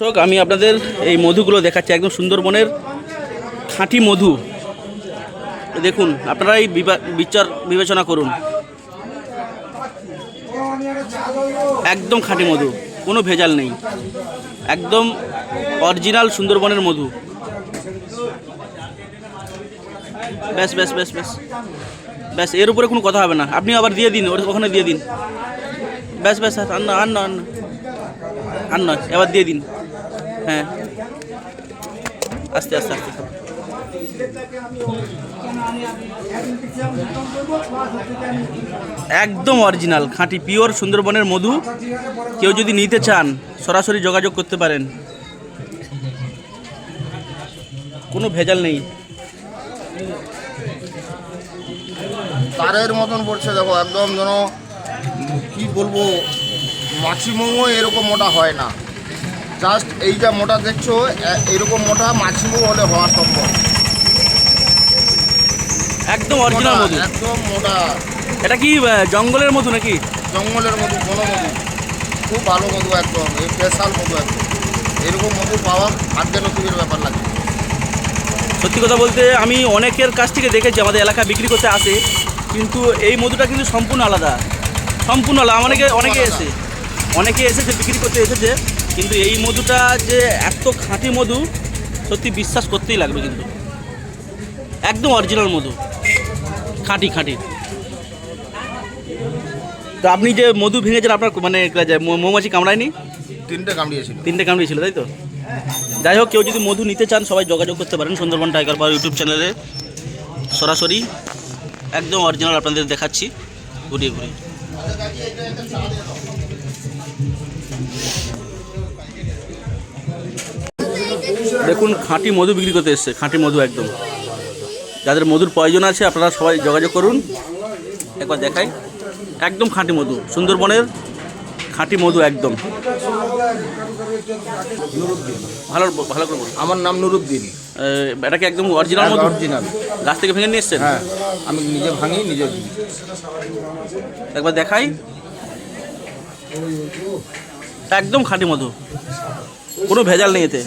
দর্শক, আমি আপনাদের এই মধুগুলো দেখাচ্ছি। একদম সুন্দরবনের খাঁটি মধু। দেখুন আপনারাই বিচার, বিবেচনা করুন। একদম খাঁটি মধু, কোনো ভেজাল নেই। একদম অরিজিনাল সুন্দরবনের মধু। ব্যাস ব্যাস ব্যাস ব্যাস। ব্যাস, এর উপরে কোনো কথা হবে না। আপনি আবার দিয়ে দিন, ওর- ওখানে দিয়ে দিন। ব্যাস ব্যাস, আর না আর না আর না। আর নয় এবার দিয়ে দিন। হ্যাঁ। আস্তে আস্তে আস্তে। একদম অরিজিনাল, খাঁটি পিওর সুন্দরবনের মধু। কেউ যদি নিতে চান, সরাসরি যোগাযোগ করতে পারেন। কোনো ভেজাল নেই। তারের মতন পড়ছে, দেখো, একদম যেন, কি বলব, মাছি মোমো এরকম মোটা হয় না। জাস্ট এইটা মোটা দেখছ এরকম মোটা মাছি মোমো হলে হওয়া সম্ভব। একদম অরিজিনাল মধু। একদম মোটা। এটা কি জঙ্গলের মধু নাকি? জঙ্গলের মধু কোনো মধু। খুব ভালো মধু একদম এই স্পেশাল মধু একদম। এরকম মধু পাওয়া ভাগ্যে নসিবের ব্যাপার লাগে। সত্যি কথা বলতে আমি অনেকের কাছ থেকে দেখেছি আমাদের এলাকা বিক্রি করতে আসে কিন্তু এই মধুটা কিন্তু সম্পূর্ণ আলাদা। সম্পূর্ণ আলাদা অনেকে অনেকে এসে অনেকে এসেছে বিক্রি করতে এসেছে। কিন্তু এই মধুটা যে এত খাঁটি মধু সত্যি বিশ্বাস করতেই লাগবে কিন্তু। একদম অরিজিনাল মধু। খাঁটি খাঁটি। তো আপনি যে মধু ভেঙেছেন আপনার মানে মৌমাছি কামড়ায়নি? তিনটে কামড়িয়েছিল। তিনটে কামড়িয়েছিল তাই তো? যাই হোক কেউ যদি মধু নিতে চান সবাই যোগাযোগ করতে পারেন সুন্দরবন টাইগার পাওয়ার ইউটিউব চ্যানেলে। সরাসরি একদম অরিজিনাল আপনাদের দেখাচ্ছি। ঘুরিয়ে ঘুরিয়ে। দেখুন খাঁটি মধু বিক্রি করতে এসছে খাঁটি মধু একদম। যাদের মধুর প্রয়োজন আছে আপনারা সবাই যোগাযোগ করুন। একবার দেখাই। একদম খাঁটি মধু সুন্দরবনের খাঁটি মধু একদম। ভালো ভালো করে বলুন। আমার নাম নুরুদ্দিন। আহ, এটা কি একদম অরিজিনাল মধু? অরিজিনাল গাছ থেকে ভেঙে নিয়ে এসছেন? হ্যাঁ আমি নিজে ভাঙি নিজে একবার দেখাই। একদম খাঁটি মধু। কোনো ভেজাল নেই এতে।